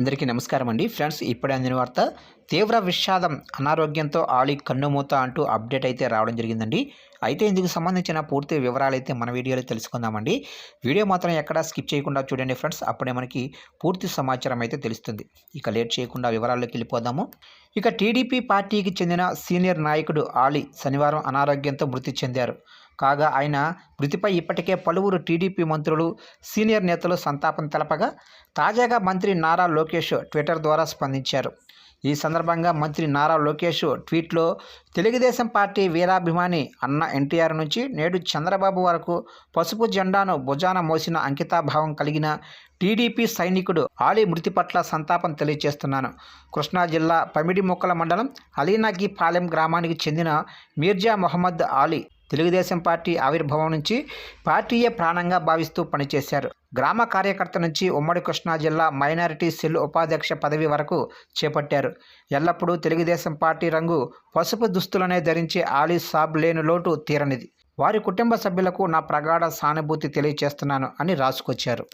అందరికీ నమస్కారం అండి. ఫ్రెండ్స్ ఇప్పుడే అందిన వార్త తీవ్ర విషాదం అనారోగ్యంతో ఆలి కన్నుమూత అంటూ అప్డేట్ అయితే రావడం జరిగిందండి. అయితే ఇందుకు సంబంధించిన పూర్తి వివరాలు అయితే మన వీడియోలో తెలుసుకుందామండి. వీడియో మాత్రం ఎక్కడా స్కిప్ చేయకుండా చూడండి ఫ్రెండ్స్. అప్పుడే మనకి పూర్తి సమాచారం అయితే తెలుస్తుంది. ఇక లేట్ చేయకుండా వివరాల్లోకి వెళ్ళిపోదాము. ఇక టీడీపీ పార్టీకి చెందిన సీనియర్ నాయకుడు ఆలీ శనివారం అనారోగ్యంతో మృతి చెందారు. కాగా ఆయన మృతిపై ఇప్పటికే పలువురు టీడీపీ మంత్రులు సీనియర్ నేతలు సంతాపం తెలపగా తాజాగా మంత్రి నారా లోకేష్ ట్విట్టర్ ద్వారా స్పందించారు. ఈ సందర్భంగా మంత్రి నారా లోకేష్ ట్వీట్లో తెలుగుదేశం పార్టీ వీరాభిమాని అన్న ఎన్టీఆర్ నుంచి నేడు చంద్రబాబు వరకు పసుపు జెండాను భుజాన మోసిన అంకితాభావం కలిగిన టీడీపీ సైనికుడు ఆలీ మృతి పట్ల సంతాపం తెలియజేస్తున్నాను. కృష్ణా జిల్లా పమిడిముక్కల మండలం అలీనాగిపాలెం గ్రామానికి చెందిన మీర్జా మొహమ్మద్ ఆలీ తెలుగుదేశం పార్టీ ఆవిర్భావం నుంచి పార్టీయే ప్రాణంగా భావిస్తూ పనిచేశారు. గ్రామ కార్యకర్త నుంచి ఉమ్మడి కృష్ణా జిల్లా మైనారిటీ సెల్ ఉపాధ్యక్ష పదవి వరకు చేపట్టారు. ఎల్లప్పుడూ తెలుగుదేశం పార్టీ రంగు పసుపు దుస్తులనే ధరించే ఆలీ సాబ్ లేని లోటు తీరనిది. వారి కుటుంబ సభ్యులకు నా ప్రగాఢ సానుభూతి తెలియచేస్తున్నాను అని రాసుకొచ్చారు.